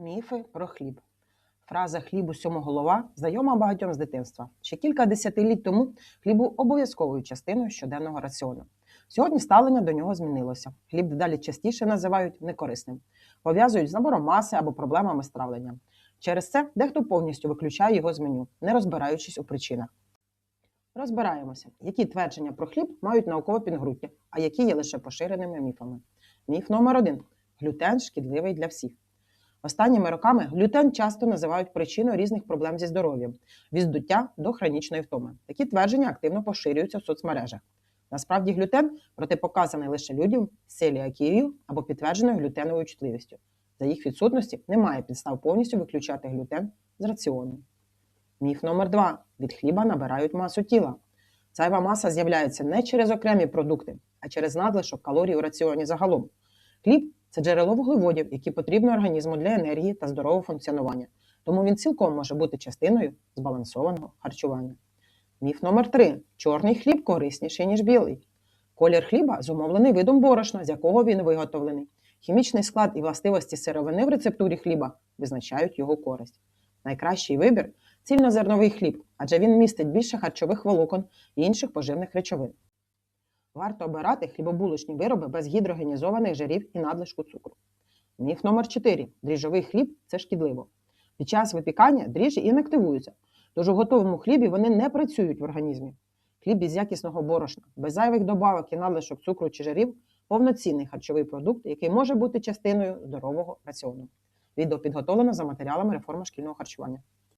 Міфи про хліб. Фраза хліб усьому голова знайома багатьом з дитинства. Ще кілька десятиліть тому хліб був обов'язковою частиною щоденного раціону. Сьогодні ставлення до нього змінилося. Хліб дедалі частіше називають некорисним, пов'язують з набором маси або проблемами з. Через це дехто повністю виключає його з меню, не розбираючись у причинах. Розбираємося, які твердження про хліб мають наукове підґрунтя, а які є лише поширеними міфами. Міф номер один: глютен шкідливий для всіх. Останніми роками глютен часто називають причиною різних проблем зі здоров'ям від здуття до хронічної втоми. Такі твердження активно поширюються в соцмережах. Насправді глютен протипоказаний лише людям з целіакією або підтвердженою глютеновою чутливістю. За їх відсутності немає підстав повністю виключати глютен з раціону. Міф номер два: від хліба набирають масу тіла. Зайва маса з'являється не через окремі продукти, а через надлишок калорій у раціоні загалом. Хліб це джерело вуглеводів, які потрібні організму для енергії та здорового функціонування. Тому він цілком може бути частиною збалансованого харчування. Міф номер 3 Чорний хліб корисніший, ніж білий. Колір хліба зумовлений видом борошна, з якого він виготовлений. Хімічний склад і властивості сировини в рецептурі хліба визначають його користь. Найкращий вибір цільнозерновий хліб, адже він містить більше харчових волокон і інших поживних речовин. Варто обирати хлібобулочні вироби без гідрогенізованих жирів і надлишку цукру. Міф номер 4 Дріжджовий хліб це шкідливо. Під час випікання дріжджі інактивуються, тож у готовому хлібі вони не працюють в організмі. Хліб із якісного борошна, без зайвих добавок і надлишок цукру чи жирів повноцінний харчовий продукт, який може бути частиною здорового раціону. Відео підготовлено за матеріалами реформи шкільного харчування.